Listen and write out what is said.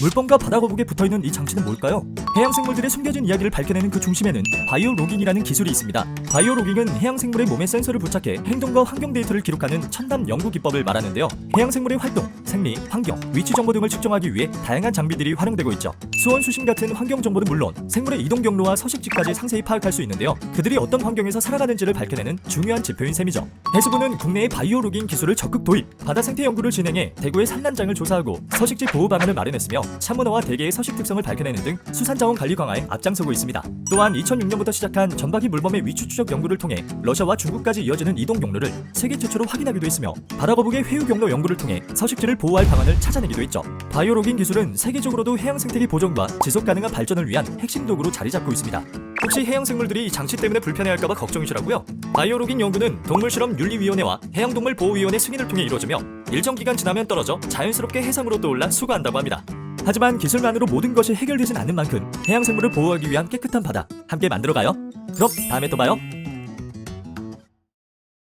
물범과 바다 거북에 붙어있는 이 장치는 뭘까요? 해양 생물들의 숨겨진 이야기를 밝혀내는 그 중심에는 바이오 로깅이라는 기술이 있습니다. 바이오 로깅은 해양 생물의 몸에 센서를 부착해 행동과 환경 데이터를 기록하는 첨단 연구 기법을 말하는데요. 해양 생물의 활동, 생리, 환경, 위치 정보 등을 측정하기 위해 다양한 장비들이 활용되고 있죠. 수온 수심 같은 환경 정보는 물론 생물의 이동 경로와 서식지까지 상세히 파악할 수 있는데요. 그들이 어떤 환경에서 살아가는지를 밝혀내는 중요한 지표인 셈이죠. 해수부는 국내의 바이오 로깅 기술을 적극 도입, 바다 생태 연구를 진행해 대구의 산란장을 조사하고 서식지 보호 방안을 마련 했으며 참문어와 대게의 서식 특성을 밝혀내는 등 수산자원 관리 강화에 앞장서고 있습니다. 또한 2006년부터 시작한 전박이 물범의 위치 추적 연구를 통해 러시아와 중국까지 이어지는 이동 경로를 세계 최초로 확인하기도 했으며 바다거북의 회유 경로 연구를 통해 서식지를 보호할 방안을 찾아내기도 했죠. 바이오로깅 기술은 세계적으로도 해양 생태계 보존과 지속 가능한 발전을 위한 핵심 도구로 자리 잡고 있습니다. 혹시 해양 생물들이 이 장치 때문에 불편해할까봐 걱정이시라고요? 바이오로깅 연구는 동물실험 윤리위원회와 해양동물보호위원회 승인을 통해 이루어지며 일정 기간 지나면 떨어져 자연스럽게 해상으로 떠올라 수거한다고 합니다. 하지만 기술만으로 모든 것이 해결되진 않는 만큼 해양 생물을 보호하기 위한 깨끗한 바다 함께 만들어가요. 그럼 다음에 또 봐요.